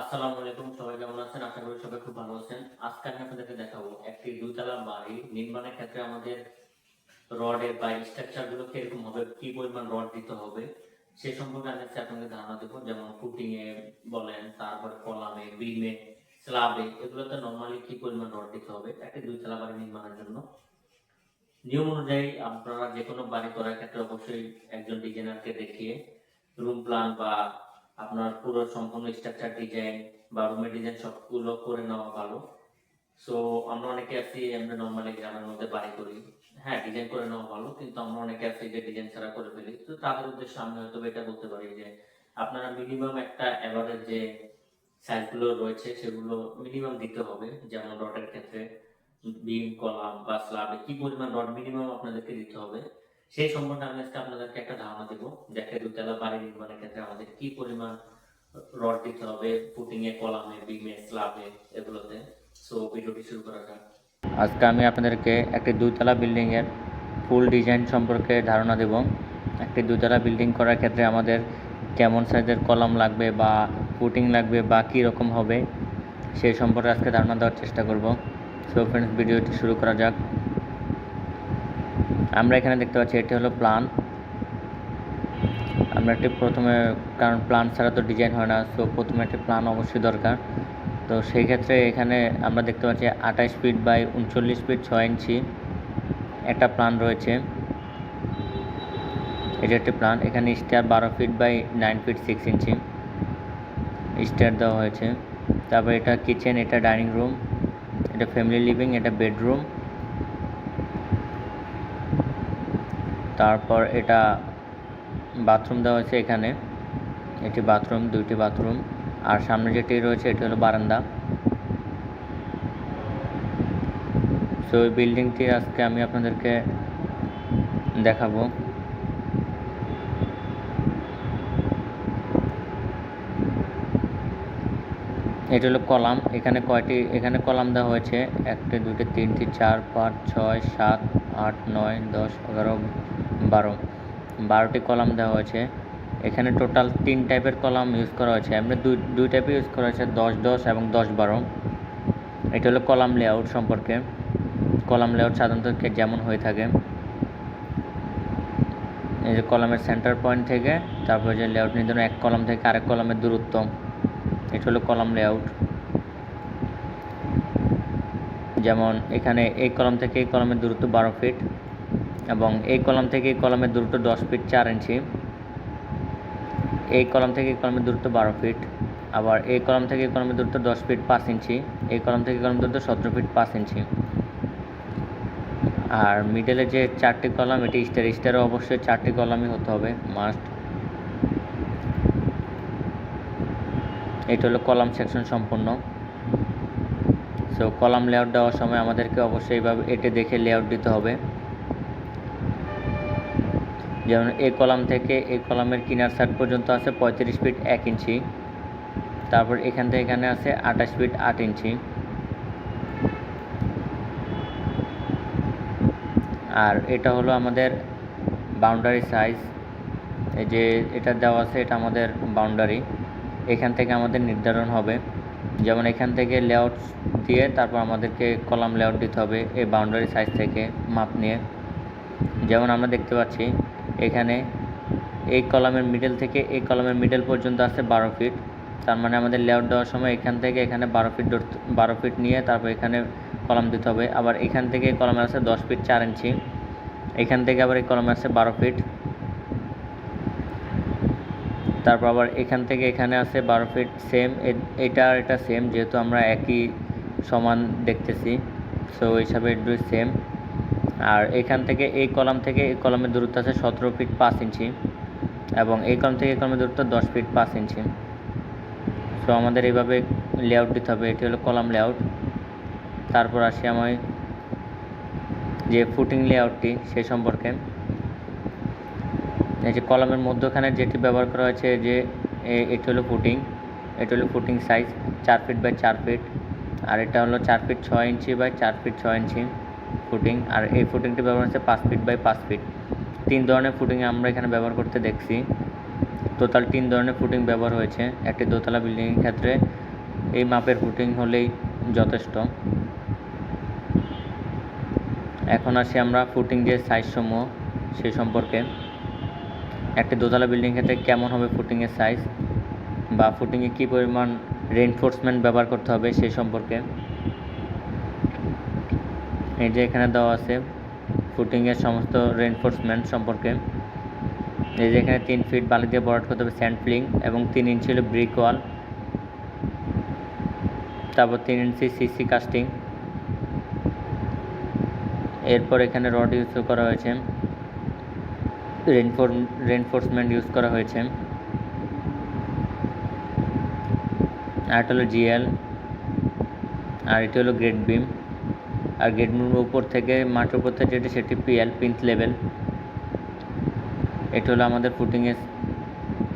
আসসালামু আলাইকুম, সবাই কেমন আছেন? আশা করি সবাই খুব ভালো আছেন। আজকে আমি আপনাদেরকে দেখাবো একটি দুতলা বাড়ি। নির্মাণের ক্ষেত্রে আমাদের রডের বা স্ট্রাকচারগুলো কীরকম হবে, কি পরিমাণ রড দিতে হবে, সে সম্পর্কে আমি আপনাকে ধারণা দেবো। যেমন ফুটিং এ বলেন, তারপরে কলামে বিমে স্ল্যাবে এগুলোতে নর্মালি কি পরিমাণ রড দিতে হবে, একটি দুইতলা বাড়ি নির্মাণের জন্য। নিয়ম অনুযায়ী আপনারা যে কোনো বাড়ি করার ক্ষেত্রে অবশ্যই একজন ডিজাইনারকে দেখিয়ে রুম প্ল্যান বা আপনার পুরো সম্পূর্ণ স্ট্রাকচার ডিজাইন বা রুমের ডিজাইন সবগুলো করে নেওয়া ভালো। সো আমরা অনেকে আছি, আমরা নর্মালি গ্রামের মধ্যে বাড়ি করি। হ্যাঁ ডিজাইন করে নেওয়া ভালো, কিন্তু আমরা অনেকে আছি যে ডিজাইন ছাড়া করে ফেলি। তো তাদের উদ্দেশ্যে আমি হয়তো এটা বলতে পারি যে, আপনারা মিনিমাম একটা এভারেজ যে সাইজগুলো রয়েছে, সেগুলো মিনিমাম দিতে হবে। যেমন রডের ক্ষেত্রে বিম কলাম বা স্ল্যাবে কি পরিমাণ রড মিনিমাম আপনাদেরকে দিতে হবে। সেই সম্পর্কে আমি আজকে আপনাদেরকে একটা ধারণা দেবো দেখে দুতলা বাড়ি নির্মাণের ক্ষেত্রে আমাদের কি পরিমাণ রড দিতে হবে ফুটিং এ, কলামে বিমে স্ল্যাবে এগুলোতে। সো ভিডিওটি শুরু করা যাক আজকে আমি আপনাদেরকে একটি দুতলা বিল্ডিংয়ের ফুল ডিজাইন সম্পর্কে ধারণা দেব। একটি দুতলা বিল্ডিং করার ক্ষেত্রে আমাদের কেমন সাইজের কলম লাগবে বা ফুটিং লাগবে বা কী রকম হবে, সেই সম্পর্কে আজকে ধারণা দেওয়ার চেষ্টা করব। সো ফ্রেন্ডস ভিডিওটি শুরু করা যাক। আমরা এখানে দেখতে পাচ্ছি, এটি হলো প্ল্যান আমরা একটি প্রথমে, কারণ প্ল্যান ছাড়া তো ডিজাইন হয় না সো প্রথমে একটি প্ল্যান অবশ্যই দরকার। তো সেই ক্ষেত্রে এখানে আমরা দেখতে পাচ্ছি আঠাশ ফিট বাই উনচল্লিশ ফিট ছয় ইঞ্চি একটা প্ল্যান রয়েছে। এটা একটি প্ল্যান এখানে স্টার বারো feet by nine feet six inch stair দেওয়া হয়েছে। তারপর এটা কিচেন এটা ডাইনিং রুম এটা ফ্যামিলি লিভিং এটা বেডরুম তারপর এটা বাথরুম দেওয়া হয়েছে এখানে। এটি বাথরুম দুইটি বাথরুম আর সামনে যেটি রয়েছে, এটি হলো বারান্দা। সো এই বিল্ডিংটি আজকে আমি আপনাদেরকে দেখাবো। এটি হলো কলাম। এখানে কয়টি, এখানে কলাম দেওয়া হয়েছে। একটি দুটি তিনটি, চার, পাঁচ, ছয়, সাত, আট, নয়, দশ, এগারো বারো। বারোটি কলাম দেওয়া হয়েছে। এখানে টোটাল তিন টাইপের কলাম ইউজ করা হয়েছে। এমনি দুই দুই টাইপের ইউজ করা হয়েছে, দশ দশ এবং দশ, বারো। এটা হলো কলাম লেআউট সম্পর্কে। কলাম লেআউট সাধারণত যেমন হয়ে থাকে। এই যে কলামের সেন্টার পয়েন্ট থেকে, তারপরে যে লেআউট নির্ধারণ, এক কলাম থেকে আরেক কলামের দূরত্ব। এটা হলো কলাম লেআউট যেমন এখানে এই কলাম থেকে এই কলামের দূরত্ব বারো ফিট এবং এই কলাম থেকে এই কলামের দূরত্ব দশ ফিট চার ইঞ্চি এই কলাম থেকে এই কলমের দূরত্ব বারো ফিট আবার এই কলম থেকে এই কলমের দূরত্ব দশ ফিট পাঁচ ইঞ্চি এই কলম থেকে এই কলমের দূরত্ব সতেরো ফিট পাঁচ ইঞ্চি আর মিডলে যে চারটি কলাম, এটি স্টার স্টারও অবশ্যই চারটি কলামই হতে হবে মাস্ট এটা হলো কলাম সেকশন সম্পূর্ণ। সো কলাম লেআউট দেওয়ার সময় আমাদেরকে অবশ্যই এইভাবে এটে দেখে লেআউট দিতে হবে। যেমন এ কলাম থেকে এ কলামের কিনার সাইড পর্যন্ত আছে পঁয়ত্রিশ ফিট এক ইঞ্চি। তারপর এখান থেকে এখানে আছে আঠাশ ফিট আট ইঞ্চি। আর এটা হলো আমাদের বাউন্ডারি সাইজ এই যে এটা দেওয়া আছে, এটা আমাদের বাউন্ডারি এখান থেকে আমাদের নির্ধারণ হবে। যেমন এখান থেকে লেআউট দিয়ে তারপর আমাদেরকে কলাম লেআউট দিতে হবে এই বাউন্ডারি সাইজ থেকে মাপ নিয়ে। যেমন আমরা দেখতে পাচ্ছি এখানে এই কলামের মিডল থেকে এই কলামের মিডল পর্যন্ত আছে বারো ফিট তার মানে আমাদের লেআউট দেওয়ার সময় এখান থেকে এখানে বারো ফিট বারো ফিট নিয়ে তারপর এখানে কলাম দিতে হবে। আবার এখান থেকে কলামে আছে দশ ফিট চার ইঞ্চি। এখান থেকে আবার এই কলামে আছে বারো ফিট তারপর আবার এখান থেকে এখানে আছে বারো ফিট সেম এটা আর এটা সেম যেহেতু আমরা একই সমান দেখতেছি। সো হিসাবে দুই সেম আর এখান থেকে এই কলাম থেকে এই কলামের দূরত্ব আছে সতেরো ফিট পাঁচ ইঞ্চি এবং এই কলাম থেকে এই কলামের দূরত্ব দশ ফিট পাঁচ ইঞ্চি। সো আমাদের এইভাবে লেআউট দিতে হবে। এটি হলো কলাম লেআউট তারপর আসি আমি যে ফুটিং লেআউটটি সে সম্পর্কে। এই যে কলামের মধ্যখানে যেটি ব্যবহার করা হয়েছে, যে এটি হলো ফুটিং এটি হলো ফুটিং সাইজ চার ফিট বাই চার ফিট আর এটা হলো চার ফিট ছয় ইঞ্চি বাই চার ফিট ছয় ইঞ্চি। ফুটিং আর এই ফুটিংটি ব্যবহার হচ্ছে পাঁচ ফিট বাই পাঁচ ফিট তিন ধরনের ফুটিং আমরা এখানে ব্যবহার করতে দেখছি। টোটাল তিন ধরনের ফুটিং ব্যবহার হয়েছে। একটি দোতলা বিল্ডিংয়ের ক্ষেত্রে এই মাপের ফুটিং হলেই যথেষ্ট। এখন আসি আমরা ফুটিং যে সাইজ সমূহ, সে সম্পর্কে। একটি দোতলা বিল্ডিং ক্ষেত্রে কেমন হবে ফুটিংয়ের সাইজ বা ফুটিংয়ে কী পরিমাণ রেনফোর্সমেন্ট ব্যবহার করতে হবে সেই সম্পর্কে। এই যে এখানে দেওয়া আছে ফুটিংয়ের সমস্ত রেনফোর্সমেন্ট সম্পর্কে। এই যে এখানে তিন ফিট বালি দিয়ে বরাট করতে হবে স্যান্ড ফিলিং এবং তিন ইঞ্চি হলো ব্রিক ওয়াল তারপর তিন ইঞ্চি সিসি কাস্টিং এরপর এখানে রড ইউজ করা হয়েছে। রেনফোর রেনফোর্সমেন্ট ইউজ করা হয়েছে। আর এটা হলো জিএল আর এটি হলো গ্রেড বিম আর গ্রেড বিমের উপর থেকে মাটির উপর থেকে যেটি, সেটি পিএল পিন্থ লেভেল এটি হলো আমাদের ফুটিংয়ের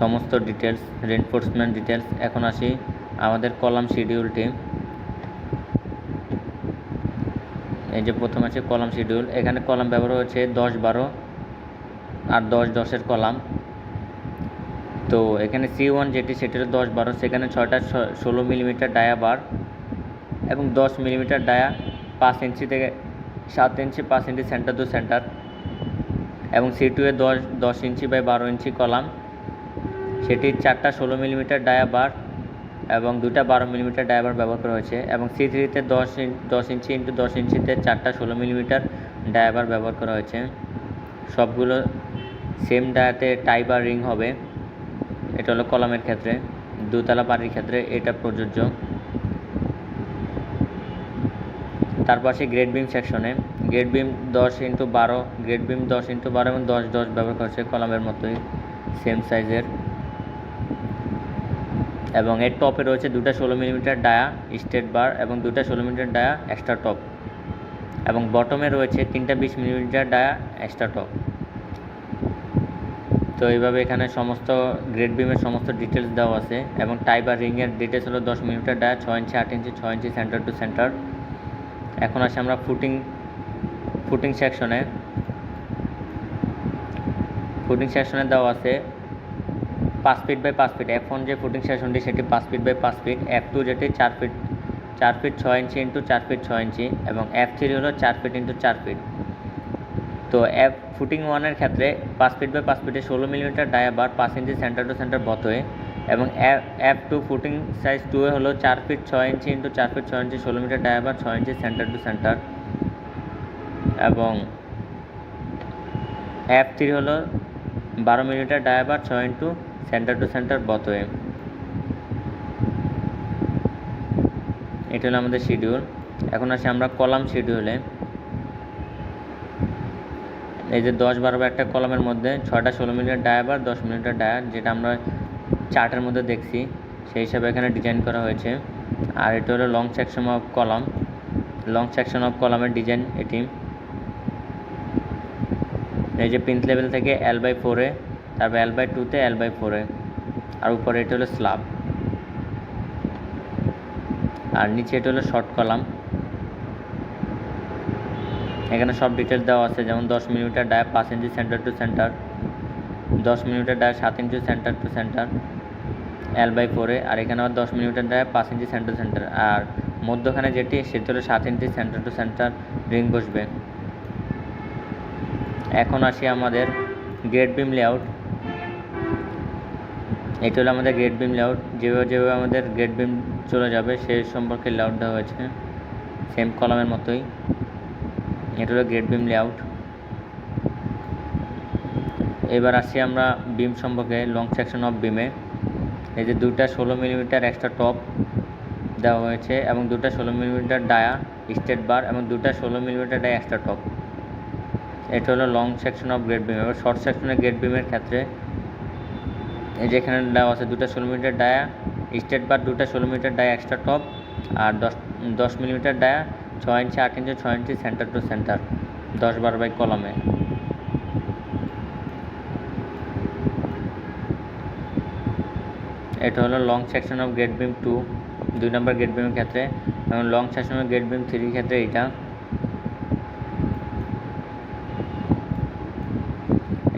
সমস্ত ডিটেলস রেনফোর্সমেন্ট ডিটেলস এখন আসি আমাদের কলাম শিডিউলটি এই যে প্রথম আছে কলাম শিডিউল এখানে কলাম ব্যবহার হচ্ছে দশ বারো আর দশ দশের কলাম। তো এখানে সি ওয়ান যেটি, সেটি হলো দশ বারো। সেখানে ছয়টা ষোলো মিলিমিটার ডায়া বার এবং দশ মিলিমিটার ডায়া পাঁচ ইঞ্চি থেকে সাত ইঞ্চি, পাঁচ ইঞ্চি সেন্টার টু সেন্টার এবং সি টু এ দশ দশ ইঞ্চি বাই বারো ইঞ্চি কলাম। সেটি চারটা ষোলো মিলিমিটার ডায়াবার এবং দুটা বারো মিলিমিটার ডায়াবার ব্যবহার করা হয়েছে এবং সি থ্রিতে দশ দশ ইঞ্চি ইন্টু দশ ইঞ্চিতে চারটা ষোলো মিলিমিটার ডায়াবার ব্যবহার করা হয়েছে। সবগুলো সেম ডায়াতে টাই বা রিং হবে। এটা হলো কলামের ক্ষেত্রে, দুতলা বাড়ির ক্ষেত্রে এটা প্রযোজ্য। তারপর আসি গ্রেড বিম সেকশনে গ্রেড বিম দশ ইন্টু বারো গ্রেড বিম দশ ইন্টু বারো এবং দশ দশ ব্যবহার করছে কলামের মতোই সেম সাইজের এবং এর টপে রয়েছে দুটা ষোলো মিলিমিটার ডায়া স্টেট বার এবং দুটা ষোলো মিলিমিটার ডায়া এক্সট্রা টপ এবং বটমে রয়েছে তিনটা বিশ মিলিমিটার ডায়া এক্সট্রা টপ তো এইভাবে এখানে সমস্ত গ্রেড বিমের সমস্ত ডিটেলস দেওয়া আছে। এবং টাই বা রিংয়ের ডিটেলস হলো দশ মিলিমিটার ডায়া ছয় ইঞ্চি, আট ইঞ্চি, ছয় ইঞ্চি সেন্টার টু সেন্টার এখন আসি আমরা ফুটিং ফুটিং সেকশনে ফুটিং সেকশনে দেওয়া আছে পাঁচ ফিট বাই পাঁচ ফিট এফ যে ফুটিং সেকশনটি সেটি পাঁচ ফিট বাই পাঁচ ফিট এফ টু যেটি চার ফিট চার ফিট ছয় ইঞ্চি ইন্টু চার ফিট ছয় ইঞ্চি এবং এফ থ্রি হলো চার ফিট ইন্টু চার ফিট তো এফ ফুটিং ওয়ানের ক্ষেত্রে পাঁচ ফিট বাই পাঁচ ফিটে ষোলো মিলিমিটার ডায়াবার পাঁচ ইঞ্চি সেন্টার টু সেন্টার বতয়ে। এবং F two footing size two A হলো চার ফিট ছয় ইঞ্চি ইন্টু চার ফিট ছয় ইঞ্চি ষোলো মিটার ডায়া বার ছয় ইঞ্চি সেন্টার টু সেন্টার এবং এফ থ্রি হলো বারো মিলিমিটার ডায়াবার ছয় ইন্টু সেন্টার টু সেন্টার বতয়ে এটা হলো আমাদের শিডিউল এখন আসি আমরা কলাম শিডিউলে এই যে দশ বারো একটা কলামের মধ্যে ছয়টা ষোলো মিলিটার ডায়া বার দশ মিলিটার ডায়া যেটা আমরা চার্টের মধ্যে দেখছি, সেই হিসাবে এখানে ডিজাইন করা হয়েছে। আর এটা হলো long section of column long section of কলামের ডিজাইন এটি। এই যে পিন্থ লেভেল থেকে এল বাই ফোরে তারপর এল বাই টুতে এল বাই ফোরে আর উপরে এটা হলো স্ল্যাব আর নিচে এটা হলো শর্ট কলাম এখানে সব ডিটেলস দেওয়া আছে, যেমন দশ মিলিমিটার ডায়া পাঁচ ইঞ্চি সেন্টার টু সেন্টার দশ মিলিমিটার ডায়া সাত inch centre to centre L by ফোরে আর এখানে আবার দশ মিলিমিটার ডায়া পাঁচ ইঞ্চি সেন্টার সেন্টার আর মধ্যখানে যেটি, সেটি হলো সাত inch centre to centre ring বসবে। এখন আসি আমাদের গ্রেড বিম লেআউট এটি হলো আমাদের গ্রেড বিম লেআউট যেভাবে যেভাবে আমাদের গ্রেড বিম চলে যাবে সেই সম্পর্কে লেআউট দেওয়া হয়েছে। সেম কলামের মতোই। এটা হলো গ্রেড বিম লেআউট এবার আসি আমরা বিম সম্পর্কে লং সেকশন অফ বিমে এই যে দুটা ষোলো মিলিমিটার এক্সট্রা টপ দেওয়া হয়েছে এবং দুটা ষোলো মিলিমিটার ডায়া স্টেট বার এবং দুটা ষোলো মিলিমিটার ডায়া এক্সট্রা টপ এটা হলো long section of grade beam এবার শর্ট সেকশনের গ্রেড বিমের ক্ষেত্রে এই যে এখানে দেওয়া আছে দুটা ষোলো মিটার ডায়া স্টেট বার দুটা ষোলো মিটার ডায়া এক্সট্রা টপ আর দশ দশ মিলিমিটার ডায়া ছয় ইঞ্চি, আট ইঞ্চি, ছয় ইঞ্চি সেন্টার টু সেন্টার দশ বারো বাই কলমে এটা হলো long section of grade beam two দুই নম্বর গেট বিমের ক্ষেত্রে এবং long section of grade beam থ্রির ক্ষেত্রে এটা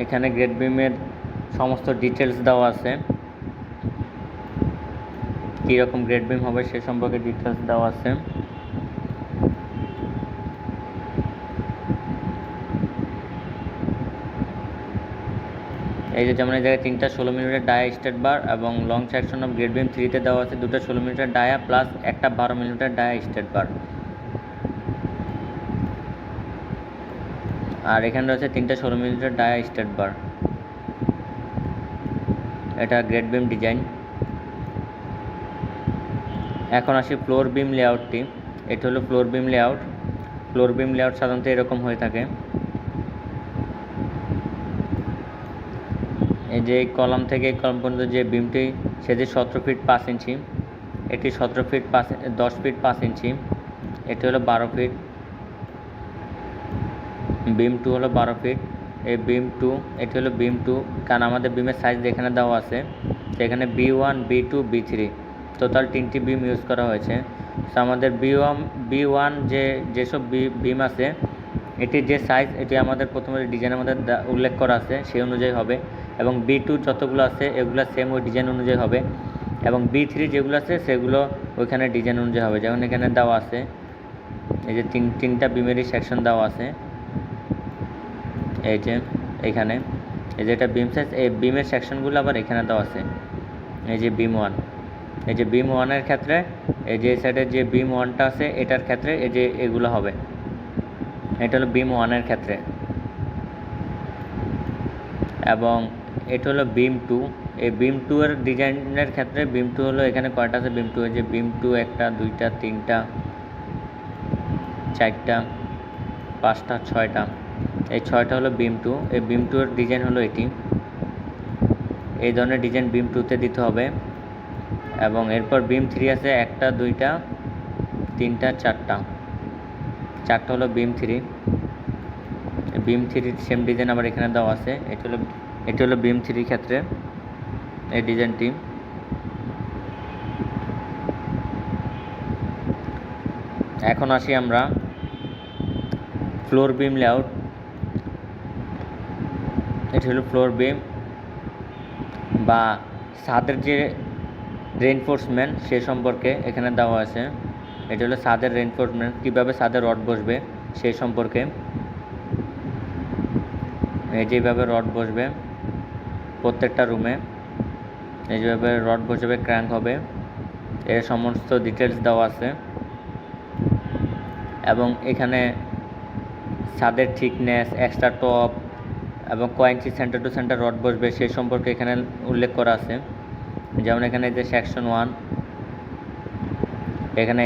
এখানে গ্রেড বিমের সমস্ত ডিটেলস দেওয়া আছে। কীরকম গ্রেড বিম হবে সে সম্পর্কে ডিটেলস দেওয়া আছে। এই যে যেমন এই জায়গায় তিনটা ষোলো মিলিমিটার ডায়া স্টেট বার এবং long section of grade beam থ্রিতে দেওয়া আছে দুটো ষোলো মিলিমিটার ডায়া প্লাস একটা বারো মিলিমিটার ডায়া স্টেট বার আর এখানে রয়েছে তিনটা ষোলো মিলিমিটার ডায়া স্টেট বার এটা গ্রেড বিম ডিজাইন এখন আসি ফ্লোর বিম লেআউটটি এটা হলো floor beam layout floor beam layout সাধারণত এরকম হয়ে থাকে। যে কলাম থেকে কলাম পর্যন্ত যে বিমটি সেটি সতেরো ফিট পাঁচ ইঞ্চি এটি সতেরো ফিট পাঁচ, দশ ফিট পাঁচ ইঞ্চি এটি হলো বারো ফিট বিম টু হলো বারো ফিট এই বিম টু এটি হলো বিম টু কারণ আমাদের বিমের সাইজ এখানে দেওয়া আছে, সেখানে B one B two B three total তিনটি বিম ইউজ করা হয়েছে। তো আমাদের বি ওয়ান বি ওয়ান যে, যেসব বিম আছে এটির যে সাইজ এটি আমাদের প্রথমে ডিজাইনের মধ্যে উল্লেখ করা আছে, সেই অনুযায়ী হবে। এবং বি টু যতগুলো আছে, এগুলো সেম ওই ডিজাইন অনুযায়ী হবে। এবং বি থ্রি যেগুলো আছে, সেগুলো ওইখানে ডিজাইন অনুযায়ী হবে। যেমন এখানে দেওয়া আছে, এই যে তিন তিনটা বিমেরই সেকশন দেওয়া আছে। এই যে এখানে, এই যে এটা বিম সাইজ এই বিমের সেকশনগুলো আবার এখানে দেওয়া আছে। এই যে বিম ওয়ান এই যে বিম ওয়ানের ক্ষেত্রে, এই যে সাইডের যে বিম ওয়ানটা আছে, এটার ক্ষেত্রে এই যে এগুলো হবে। এটা হলো বিম ওয়ানের ক্ষেত্রে। এবং এটা হলো বিম টু এই বিম টু এর ডিজাইনের ক্ষেত্রে বিম টু হলো এখানে কয়টা আছে? বিম টু যে বিম টু একটা, দুইটা, তিনটা, চারটা, পাঁচটা, ছয়টা। এই ছয়টা হলো বিম টু এই বিম টু এর ডিজাইন হলো এটি। এই ধরনের ডিজাইন বিম টুতে দিতে হবে। এবং এরপর বিম থ্রি আছে, একটা, দুইটা, তিনটা, চারটা। চারটা হলো বিম থ্রি বিম থ্রির সেম ডিজাইন আবার এখানে দেওয়া আছে। এটি হলো এটি হলো বিম থ্রির ক্ষেত্রে এই ডিজাইনটি এখন আসি আমরা ফ্লোর বিম লেআউট এটি হলো ফ্লোর বিম বা ছাদের যে রেনফোর্সমেন্ট সে সম্পর্কে এখানে দেওয়া আছে। এটা হলো ছাদের রেনফোর্সমেন্ট কীভাবে সাদের রড বসবে সেই সম্পর্কে। এই যেভাবে রড বসবে প্রত্যেকটা রুমে এই যেভাবে রড বসবে ক্র্যাঙ্ক হবে। এর সমস্ত ডিটেলস দেওয়া আছে। এবং এখানে ছাদের থিকনেস এক্সট্রা টপ এবং কয় সেন্টার টু সেন্টার রড বসবে সেই সম্পর্কে এখানে উল্লেখ করা আছে। যেমন এখানে যে সেকশন ওয়ান এখানে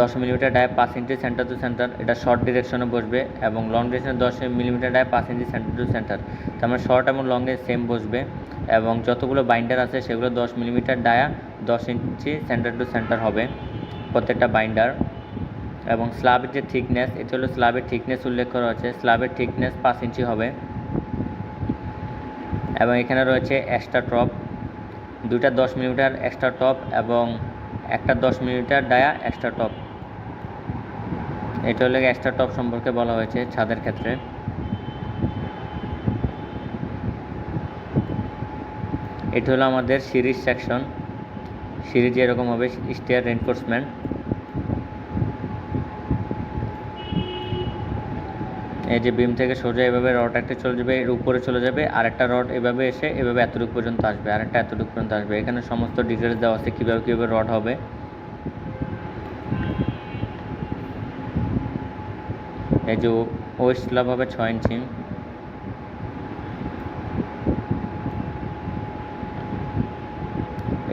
দশ মিলিমিটার ডায় পাঁচ ইঞ্চি সেন্টার টু সেন্টার এটা শর্ট ডিরেকশনে বসবে এবং লং ডিরেকশনে দশ মিলিমিটার ডায় পাঁচ ইঞ্চি সেন্টার টু সেন্টার তার মানে শর্ট এবং লংয়ে সেম বসবে এবং যতগুলো বাইন্ডার আছে সেগুলো দশ মিলিমিটার ডায়া দশ ইঞ্চি সেন্টার টু সেন্টার হবে প্রত্যেকটা বাইন্ডার এবং স্ল্যাবের যে থিকনেস এটা হলো স্ল্যাবের থিকনেস উল্লেখ করা আছে। স্ল্যাবের থিকনেস পাঁচ ইঞ্চি হবে। এবং এখানে রয়েছে এক্সট্রা টপ দুইটা দশ মিলিমিটার এক্সট্রা টপ এবং একটা দশ মিলিটার ডায়া এক্সট্রা টপ এটা হলে এক্সট্রা টপ সম্পর্কে বলা হয়েছে ছাদের ক্ষেত্রে। এটা হলো আমাদের সিরিজ সেকশন সিরিজ এরকম হবে স্টেয়ার রেনফোর্সমেন্ট এই যে বিম থেকে সোজা এভাবে রড একটা চলে যাবে, এর উপরে চলে যাবে আর একটা রড এভাবে এসে এভাবে এতটুকু পর্যন্ত আসবে আর একটা এতটুকু পর্যন্ত আসবে। এখানে সমস্ত ডিটেলস দেওয়া আছে কীভাবে কীভাবে রড হবে। এই যে ওয়েস্ট স্ল্যাব হবে ছয় ইঞ্চি।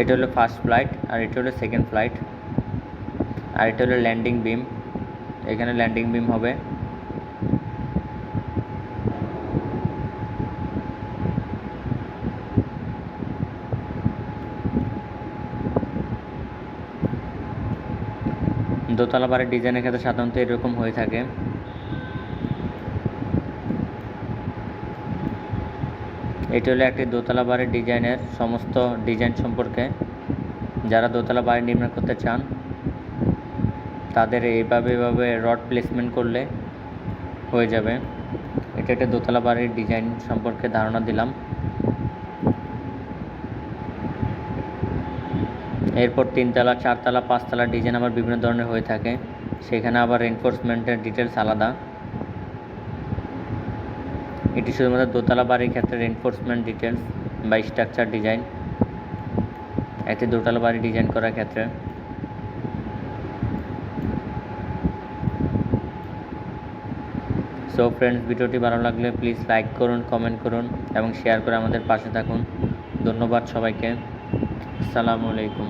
এটা হলো ফার্স্ট ফ্লাইট আর এটা হলো সেকেন্ড ফ্লাইট আর এটা হলো ল্যান্ডিং বিম এখানে ল্যান্ডিং বিম হবে। দোতলা বাড়ির ডিজাইনের ক্ষেত্রে সাধারণত এরকম হয়ে থাকে। এটি হলো একটি দোতলা বাড়ির ডিজাইনের সমস্ত ডিজাইন সম্পর্কে। যারা দোতলা বাড়ি নির্মাণ করতে চান, তাদের এইভাবে এভাবে রড প্লেসমেন্ট করলে হয়ে যাবে। এটা একটা দোতলা বাড়ির ডিজাইন সম্পর্কে ধারণা দিলাম। এরপর তিনতলা, চারতলা, পাঁচতলা ডিজাইন আবার বিভিন্ন ধরনের হয়ে থাকে। সেখানে আবার রেনফোর্সমেন্টের ডিটেলস আলাদা। এটি শুধুমাত্র দোতলা বাড়ির ক্ষেত্রে রেনফোর্সমেন্ট ডিটেলস বা স্ট্রাকচার ডিজাইন একটি দোতলা বাড়ি ডিজাইন করার ক্ষেত্রে। সো ফ্রেন্ডস ভিডিওটি ভালো লাগলে প্লিজ লাইক করুন কমেন্ট করুন এবং শেয়ার করে আমাদের পাশে থাকুন। ধন্যবাদ সবাইকে। আসসালামু আলাইকুম।